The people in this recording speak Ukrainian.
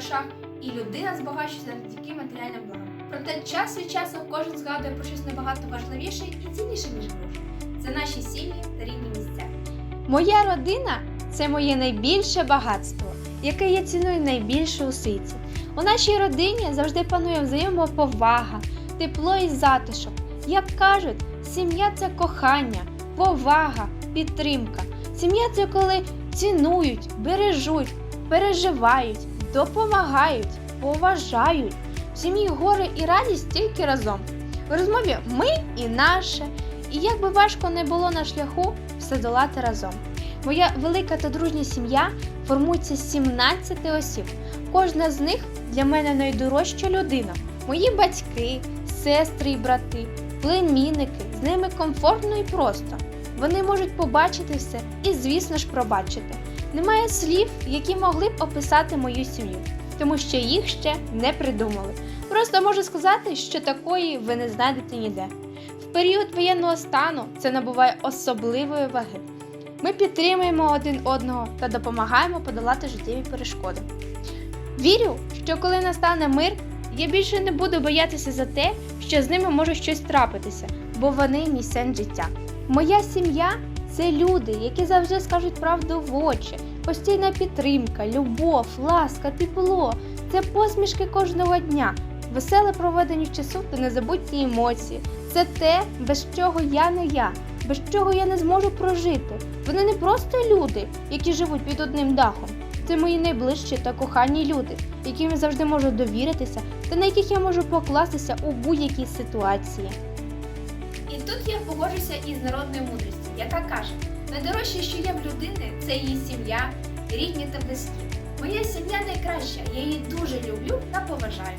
грошах, і людина збагачується завдяки матеріальним благам. Проте час від часу кожен згадує про щось набагато важливіше і цінніше, ніж гроші. Це наші сім'ї та рідні місця. Моя родина це моє найбільше багатство, яке я ціную найбільше у світі. У нашій родині завжди панує взаємоповага, тепло і затишок. Як кажуть, сім'я це кохання, повага, підтримка. Сім'я це коли цінують, бережуть, переживають, допомагають, поважають. В сім'ї горе і радість тільки разом. В розмові ми і наше. І як би важко не було на шляху, все долати разом. Моя велика та дружня сім'я формується з 17 осіб. Кожна з них для мене найдорожча людина. Мої батьки, сестри і брати, племінники, з ними комфортно і просто. Вони можуть побачити все і, звісно ж, пробачити. Немає слів, які могли б описати мою сім'ю, тому що їх ще не придумали. Просто можу сказати, що такої ви не знайдете ніде. В період воєнного стану це набуває особливої ваги. Ми підтримуємо один одного та допомагаємо подолати життєві перешкоди. Вірю, що коли настане мир, я більше не буду боятися за те, що з ними може щось трапитися, бо вони мій сенс життя. Моя сім'я це люди, які завжди скажуть правду в очі, постійна підтримка, любов, ласка, тепло. Це посмішки кожного дня, веселе проведення часу та незабутні емоції. Це те, без чого я не я, без чого я не зможу прожити. Вони не просто люди, які живуть під одним дахом. Це мої найближчі та кохані люди, яким я завжди можу довіритися та на яких я можу покластися у будь-якій ситуації. І тут я погоджуся із народною мудрістю, яка каже: найдорожче, що є в людини, це її сім'я, рідні та близькі. Моя сім'я найкраща, я її дуже люблю та поважаю.